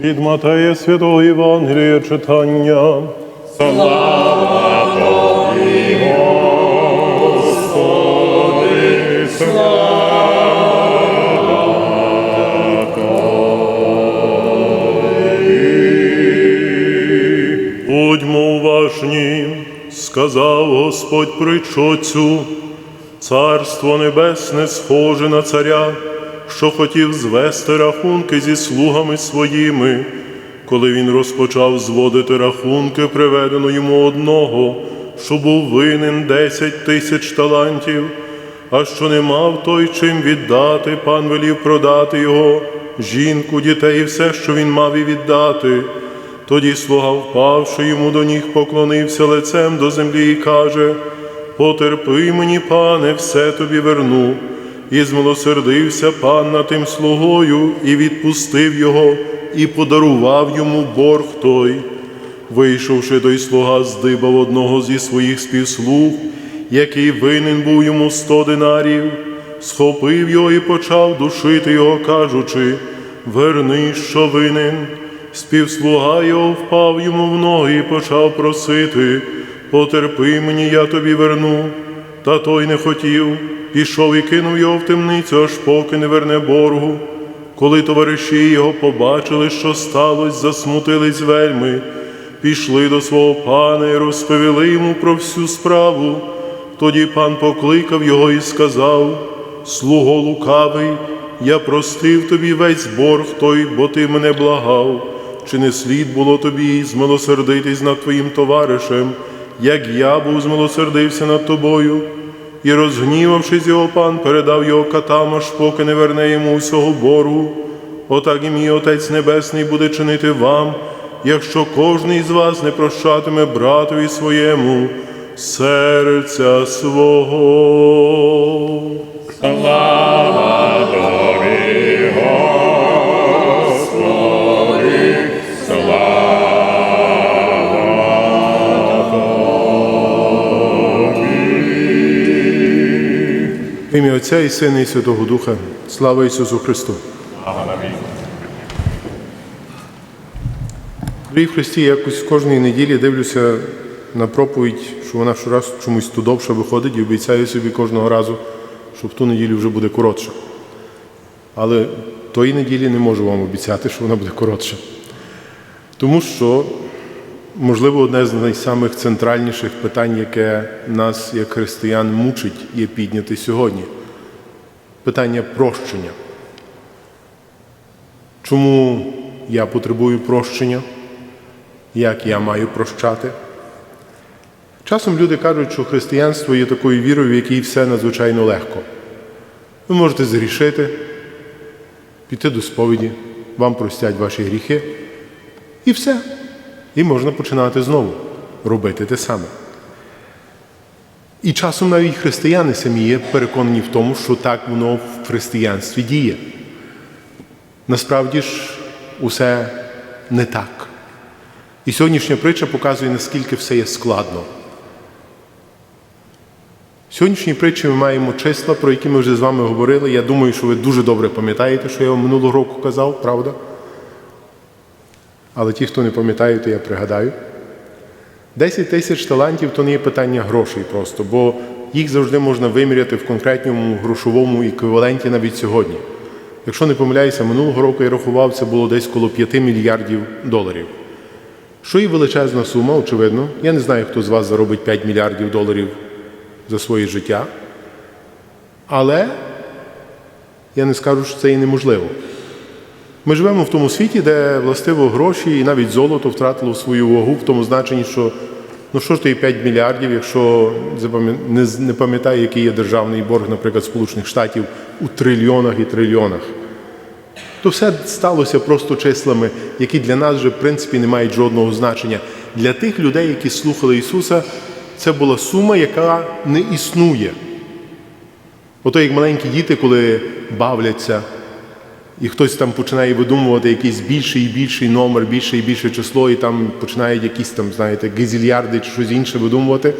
Від Матея Святого Євангелія читання. Будьмо уважні, сказав Господь притчу цю, Царство Небесне схоже на царя, що хотів звести рахунки зі слугами своїми, коли він розпочав зводити рахунки, приведено йому одного, що був винен десять тисяч талантів, а що не мав той чим віддати, пан велів продати його, жінку, дітей і все, що він мав і віддати. Тоді слуга, впавши йому до ніг, поклонився лицем до землі і каже: Потерпи мені, пане, все тобі верну. І змилосердився пан над тим слугою, і відпустив його, і подарував йому борг той. Вийшовши той слуга, здибав одного зі своїх співслуг, який винен був йому сто динарів, схопив його і почав душити його, кажучи: Верни, що винен. Співслуга його впав йому в ноги і почав просити, потерпи мені, я тобі верну. Та той не хотів, пішов і кинув його в темницю, аж поки не верне боргу. Коли товариші його побачили, що сталося, засмутились вельми, пішли до свого пана і розповіли йому про всю справу. Тоді пан покликав його і сказав: Слуго лукавий, я простив тобі весь борг той, бо ти мене благав. Чи не слід було тобі змилосердитись над твоїм товаришем, як я був змилосердився над тобою? І, розгнівавшись його пан, передав його катам, аж поки не верне йому усього бору. Отак і мій Отець Небесний буде чинити вам, якщо кожний з вас не прощатиме братові своєму серця свого. В ім'я Отця і Сина і Святого Духа. Слава Ісусу Христу. Дорогі Христі, якось кожної неділі дивлюся на проповідь, що вона щораз чомусь то довше виходить і обіцяю собі кожного разу, що в ту неділю вже буде коротша. Але тої неділі не можу вам обіцяти, що вона буде коротша. Тому що, можливо, одне з найсамих центральніших питань, яке нас, як християн, мучить, є підняти сьогодні. Питання прощення. Чому я потребую прощення? Як я маю прощати? Часом люди кажуть, що християнство є такою вірою, в якій все надзвичайно легко. Ви можете згрішити, піти до сповіді, вам простять ваші гріхи, і все. І можна починати знову робити те саме. І часом навіть християни самі є переконані в тому, що так воно в християнстві діє. Насправді ж усе не так. І сьогоднішня притча показує, наскільки все є складно. В сьогоднішній притчі ми маємо числа, про які ми вже з вами говорили. Я думаю, що ви дуже добре пам'ятаєте, що я вам минулого року казав, правда? Але ті, хто не пам'ятає, то я пригадаю. 10 тисяч талантів то не є питання грошей просто, бо їх завжди можна виміряти в конкретному грошовому еквіваленті навіть сьогодні. Якщо не помиляюся, минулого року я рахував, це було десь коло 5 мільярдів доларів. Що є величезна сума, очевидно. Я не знаю, хто з вас заробить 5 мільярдів доларів за своє життя. Але я не скажу, що це і неможливо. Ми живемо в тому світі, де властиво гроші і навіть золото втратило свою вагу в тому значенні, що ну що ж то є 5 мільярдів, якщо не пам'ятаю, який є державний борг, наприклад, Сполучених Штатів у трильйонах і трильйонах. То все сталося просто числами, які для нас вже в принципі не мають жодного значення. Для тих людей, які слухали Ісуса, це була сума, яка не існує. Ото як маленькі діти, коли бавляться, і хтось там починає видумувати якийсь більший і більший номер, більше і більше число, і там починають якісь там, знаєте, гезільярди чи щось інше видумувати.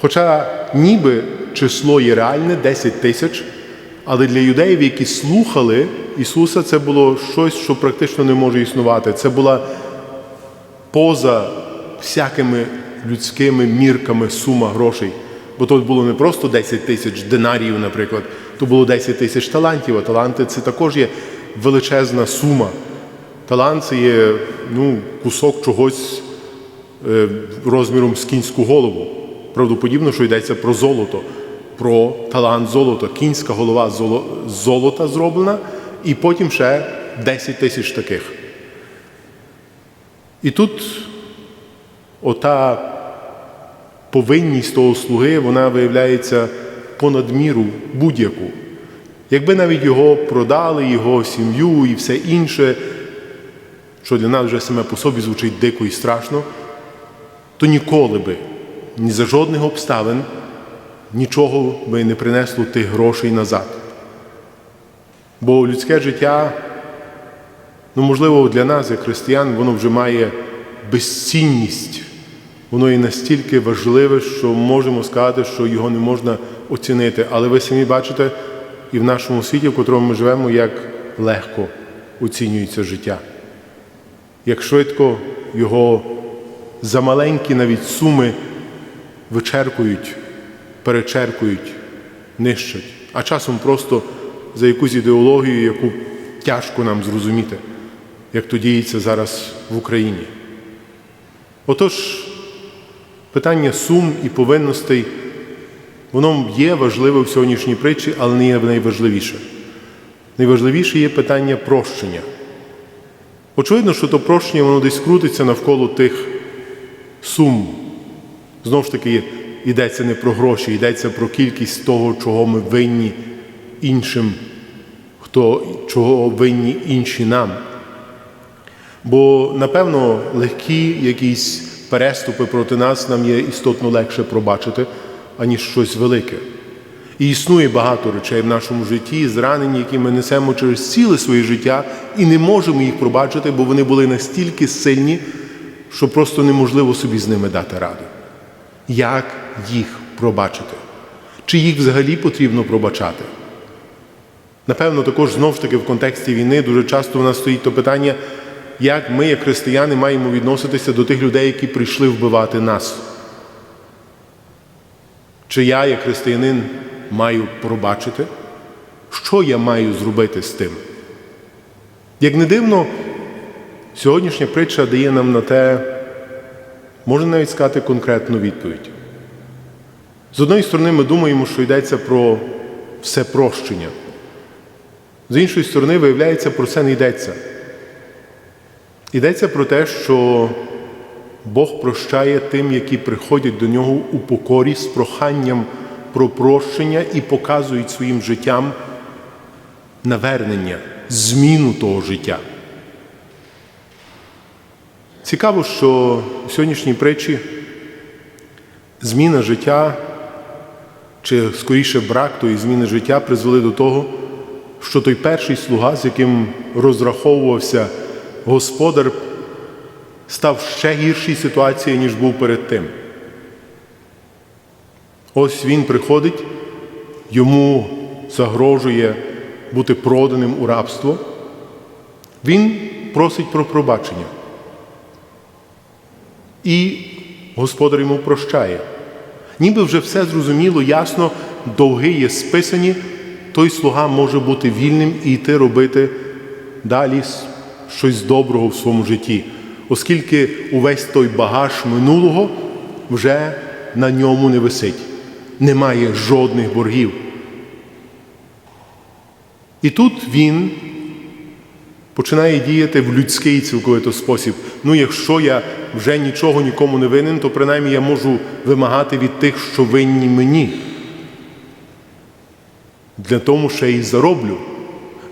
Хоча ніби число є реальне 10 тисяч, Але для юдеїв, які слухали Ісуса, це було щось, що практично не може існувати. Це була поза всякими людськими мірками сума грошей. Бо тут було не просто 10 тисяч динаріїв, наприклад, то було 10 тисяч талантів, а таланти це також є величезна сума. Талант це є ну, кусок чогось е, розміром з кінську голову. Правдоподібно, що йдеться про золото, про талант золота. Кінська голова з золо- золота зроблена, і потім ще 10 тисяч таких. І тут ота повинність того слуги, вона виявляється понад міру будь-яку. Якби навіть його продали, його сім'ю і все інше, що для нас вже саме по собі звучить дико і страшно, то ніколи би, ні за жодних обставин, нічого би не принесло тих грошей назад. Бо людське життя, ну можливо, для нас, як християн, воно вже має безцінність. Воно є настільки важливе, що можемо сказати, що його не можна оцінити. Але ви самі бачите і в нашому світі, в котрому ми живемо, як легко оцінюється життя, як швидко його за маленькі навіть суми вичеркують, перечеркують, нищать, а часом просто за якусь ідеологію, яку тяжко нам зрозуміти, як то діється зараз в Україні. Отож, питання сум і повинностей, воно є важливе в сьогоднішній притчі, але не є найважливіше. Найважливіше є питання прощення. Очевидно, що то прощення воно десь крутиться навколо тих сум. Знову ж таки, йдеться не про гроші, йдеться про кількість того, чого ми винні іншим, хто, чого винні інші нам. Бо, напевно, легкі якісь переступи проти нас нам є істотно легше пробачити, аніж щось велике. І існує багато речей в нашому житті, зранені, які ми несемо через ціле своє життя, і не можемо їх пробачити, бо вони були настільки сильні, що просто неможливо собі з ними дати раду. Як їх пробачити? Чи їх взагалі потрібно пробачати? Напевно, також знову ж таки в контексті війни дуже часто в нас стоїть то питання, як ми, як християни, маємо відноситися до тих людей, які прийшли вбивати нас. Чи я, як християнин, маю пробачити? Що я маю зробити з тим? Як не дивно, сьогоднішня притча дає нам на те, можна навіть сказати конкретну відповідь. З одної сторони, ми думаємо, що йдеться про все прощення. З іншої сторони, виявляється, про це не йдеться. Йдеться про те, що Бог прощає тим, які приходять до нього у покорі з проханням про прощення і показують своїм життям навернення, зміну того життя. Цікаво, що в сьогоднішній притчі зміна життя, чи скоріше брак тої зміни життя призвели до того, що той перший слуга, з яким розраховувався господар, став в ще гіршій ситуації, ніж був перед тим. Ось він приходить, йому загрожує бути проданим у рабство. Він просить про пробачення. І господар йому прощає. Ніби вже все зрозуміло, ясно, довги є списані, той слуга може бути вільним і йти робити далі щось доброго в своєму житті, оскільки увесь той багаж минулого вже на ньому не висить, немає жодних боргів. І тут він починає діяти в людський цілковито спосіб. Ну, якщо я вже нічого нікому не винен, то принаймні я можу вимагати від тих, що винні мені. Для того ще й зароблю.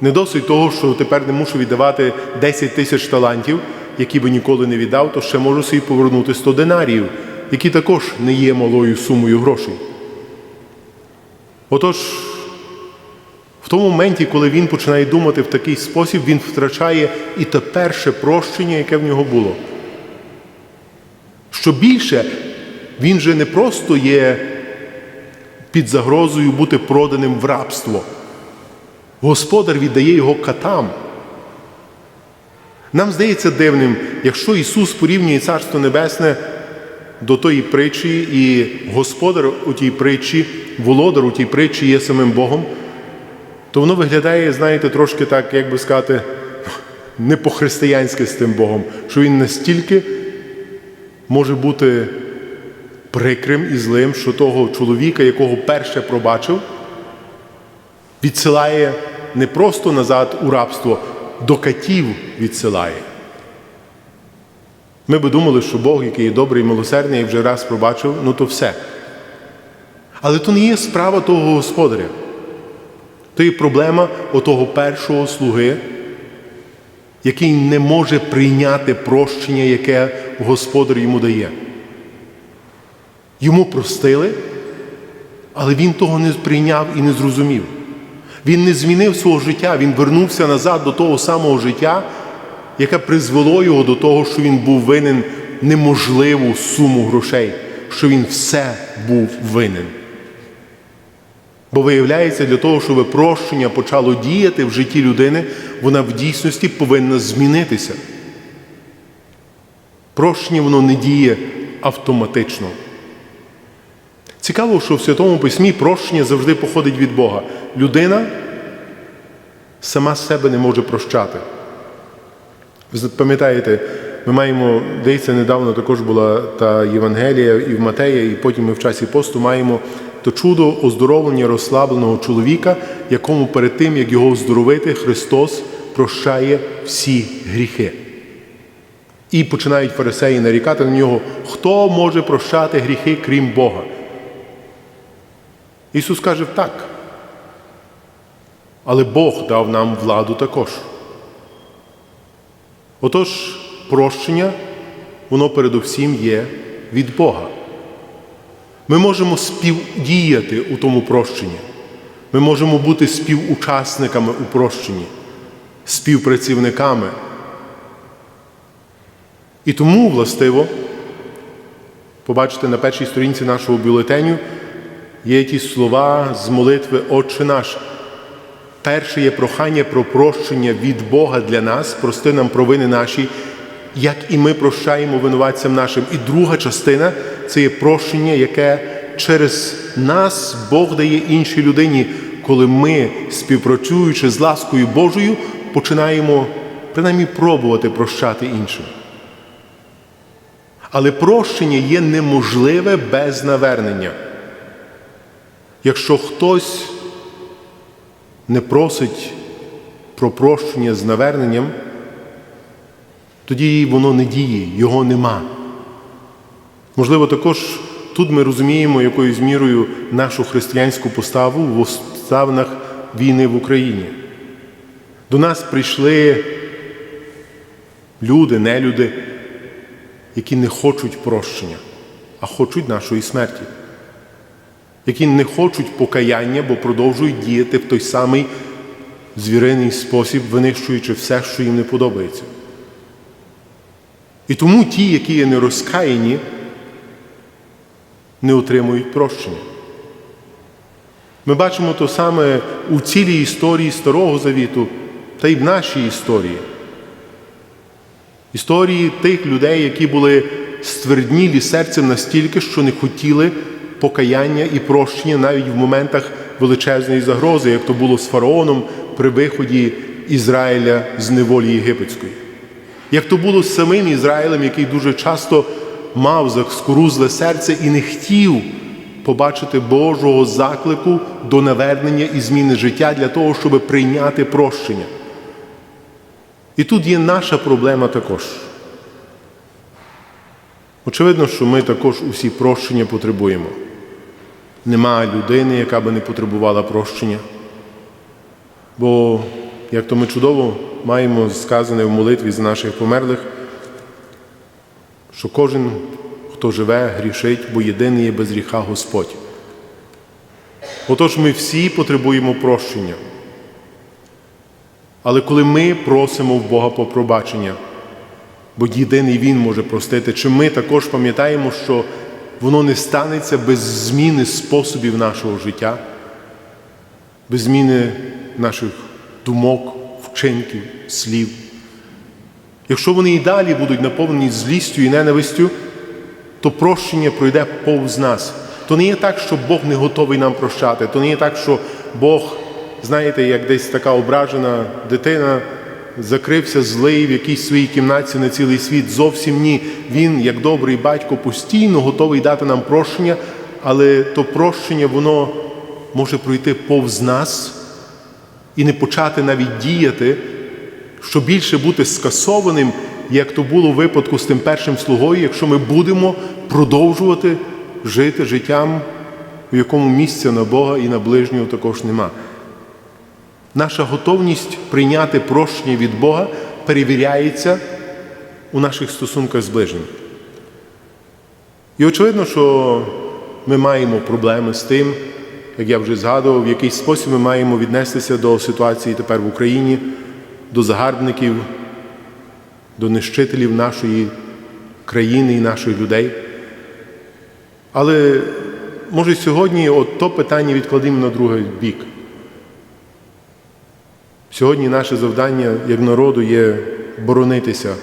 Не досить того, що тепер не мушу віддавати 10 тисяч талантів, які би ніколи не віддав, то ще можу собі повернути 100 динаріїв, які також не є малою сумою грошей. Отож, в тому моменті, коли він починає думати в такий спосіб, він втрачає і те перше прощення, яке в нього було. Що більше, він же не просто є під загрозою бути проданим в рабство. Господар віддає його катам. Нам здається дивним, якщо Ісус порівнює Царство Небесне до тої притчі, і Господар у тій притчі, володар у тій притчі є самим Богом, то воно виглядає, знаєте, трошки так, як би сказати, не по-християнськи з тим Богом, що Він настільки може бути прикрим і злим, що того чоловіка, якого перше пробачив, відсилає не просто назад у рабство, до катів відсилає. Ми би думали, що Бог, який є добрий і милосердний, і вже раз пробачив, ну то все. Але то не є справа того господаря. То є проблема отого першого слуги, який не може прийняти прощення, яке господар йому дає. Йому простили, але він того не прийняв і не зрозумів. Він не змінив свого життя, він вернувся назад до того самого життя, яке призвело його до того, що він був винен неможливу суму грошей, що він все був винен. Бо виявляється, для того, щоб прощення почало діяти в житті людини, вона в дійсності повинна змінитися. Прощення воно не діє автоматично. Цікаво, що в Святому Письмі прощення завжди походить від Бога. Людина сама себе не може прощати. Ви пам'ятаєте, ми маємо, здається, недавно також була та Євангелія і в Матея, і потім ми в часі посту маємо то чудо оздоровлення розслабленого чоловіка, якому перед тим, як його оздоровити, Христос прощає всі гріхи. І починають фарисеї нарікати на нього, хто може прощати гріхи, крім Бога. Ісус каже так. Але Бог дав нам владу також. Отож, прощення, воно передусім є від Бога. Ми можемо співдіяти у тому прощенні. Ми можемо бути співучасниками у прощенні, співпрацівниками. І тому, властиво, побачите на першій сторінці нашого бюлетеню є ті слова з молитви Отче наш. Перше є прохання про прощення від Бога для нас, прости нам провини наші, як і ми прощаємо винуватцям нашим. І друга частина це є прощення, яке через нас Бог дає іншій людині, коли ми, співпрацюючи з ласкою Божою, починаємо принаймні пробувати прощати іншим. Але прощення є неможливе без навернення. Якщо хтось не просить про прощення з наверненням, тоді воно не діє, його нема. Можливо, також тут ми розуміємо якоюсь мірою нашу християнську поставу в обставинах війни в Україні. До нас прийшли люди, нелюди, які не хочуть прощення, а хочуть нашої смерті які не хочуть покаяння, бо продовжують діяти в той самий звіриний спосіб, винищуючи все, що їм не подобається. І тому ті, які є нерозкаяні, не отримують прощення. Ми бачимо то саме у цілій історії Старого Завіту та й в нашій історії. Історії тих людей, які були стверднілі серцем настільки, що не хотіли покаяння і прощення навіть в моментах величезної загрози, як то було з фараоном при виході Ізраїля з неволі єгипетської. Як то було з самим Ізраїлем, який дуже часто мав заскорузле серце і не хотів побачити Божого заклику до навернення і зміни життя для того, щоб прийняти прощення. І тут є наша проблема також. Очевидно, що ми також усі прощення потребуємо. Нема людини, яка би не потребувала прощення. Бо, як то ми чудово маємо сказане в молитві за наших померлих, що кожен, хто живе, грішить, бо єдиний є без гріха Господь. Отож ми всі потребуємо прощення. Але коли ми просимо в Бога про пробачення, бо єдиний Він може простити, чи ми також пам'ятаємо, що воно не станеться без зміни способів нашого життя, без зміни наших думок, вчинків, слів. Якщо вони і далі будуть наповнені злістю і ненавистю, то прощення пройде повз нас. То не є так, що Бог не готовий нам прощати. То не є так, що Бог, знаєте, як десь така ображена дитина, закрився злий в якійсь своїй кімнаті на цілий світ. Зовсім ні. Він, як добрий батько, постійно готовий дати нам прощення, але то прощення, воно може пройти повз нас і не почати навіть діяти, що більше бути скасованим, як то було в випадку з тим першим слугою, якщо ми будемо продовжувати жити життям, у якому місця на Бога і на ближнього також нема. Наша готовність прийняти прощення від Бога перевіряється у наших стосунках з ближнім. І очевидно, що ми маємо проблеми з тим, як я вже згадував, в який спосіб ми маємо віднестися до ситуації тепер в Україні, до загарбників, до нищителів нашої країни і наших людей. Але може сьогодні от то питання відкладемо на другий бік. Сьогодні наше завдання як народу є боронитися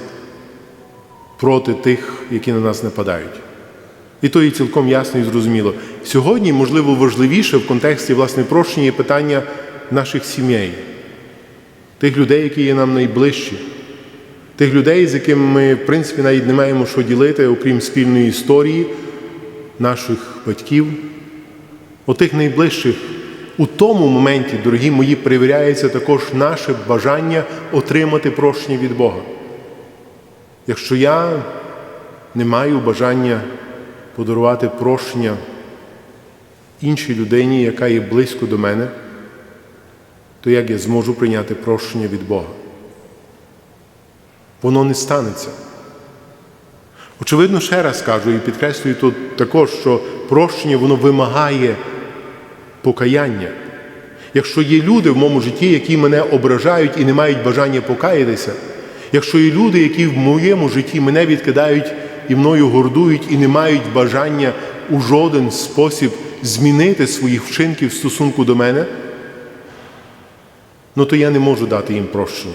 проти тих, які на нас нападають. І то і цілком ясно і зрозуміло. Сьогодні, можливо, важливіше в контексті власне прощення є питання наших сімей, тих людей, які є нам найближчі, тих людей, з якими ми, в принципі, навіть не маємо що ділити, окрім спільної історії наших батьків, отих найближчих. У тому моменті, дорогі мої, перевіряється також наше бажання отримати прощення від Бога. Якщо я не маю бажання подарувати прощення іншій людині, яка є близько до мене, то як я зможу прийняти прощення від Бога? Воно не станеться. Очевидно, ще раз кажу і підкреслюю тут також, що прощення воно вимагає покаяння. Якщо є люди в моєму житті, які мене ображають і не мають бажання покаятися, якщо є люди, які в моєму житті мене відкидають і мною гордують, і не мають бажання у жоден спосіб змінити своїх вчинків в стосунку до мене, ну то я не можу дати їм прощення.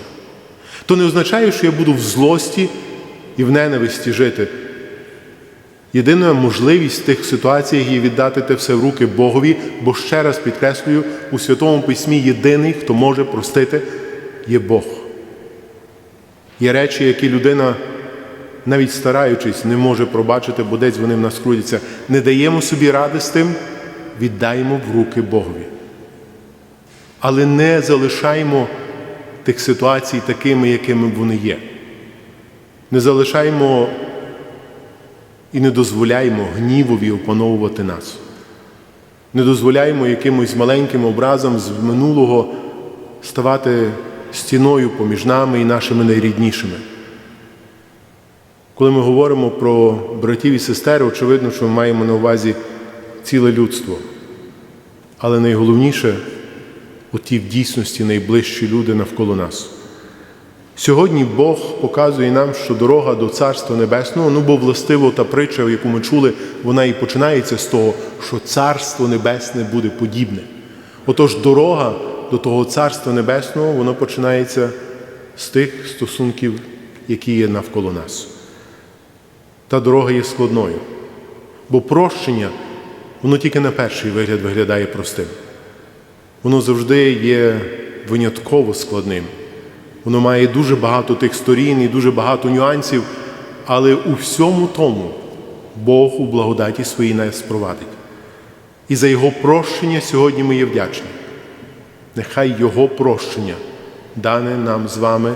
То не означає, що я буду в злості і в ненависті жити. Єдина можливість в тих ситуаціях є віддати те все в руки Богові, бо ще раз підкреслюю, у Святому Письмі єдиний, хто може простити, є Бог. Є речі, які людина, навіть стараючись, не може пробачити, бо десь вони в нас крутяться. Не даємо собі ради з тим, віддаємо в руки Богові. Але не залишаємо тих ситуацій такими, якими вони є. Не залишаємо і не дозволяємо гнівові опановувати нас. Не дозволяємо якимось маленьким образом з минулого ставати стіною поміж нами і нашими найріднішими. Коли ми говоримо про братів і сестер, очевидно, що ми маємо на увазі ціле людство. Але найголовніше оті в дійсності найближчі люди навколо нас. Сьогодні Бог показує нам, що дорога до Царства Небесного, ну бо властиво та притча, яку ми чули, вона і починається з того, що Царство Небесне буде подібне. Отож, дорога до того Царства Небесного, воно починається з тих стосунків, які є навколо нас. Та дорога є складною, бо прощення, воно тільки на перший вигляд виглядає простим. Воно завжди є винятково складним. Воно має дуже багато тих сторін і дуже багато нюансів, але у всьому тому Бог у благодаті своїй нас провадить. І за Його прощення сьогодні ми є вдячні. Нехай Його прощення, дане нам з вами,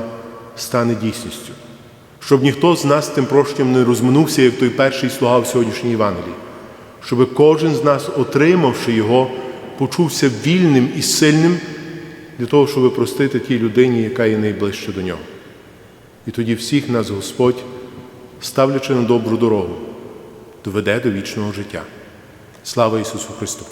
стане дійсністю, щоб ніхто з нас тим прощенням не розминувся, як той перший слуга в сьогоднішній Євангелії, щоб кожен з нас, отримавши його, почувся вільним і сильним для того, щоб простити тій людині, яка є найближче до нього. І тоді всіх нас Господь, ставлячи на добру дорогу, доведе до вічного життя. Слава Ісусу Христу!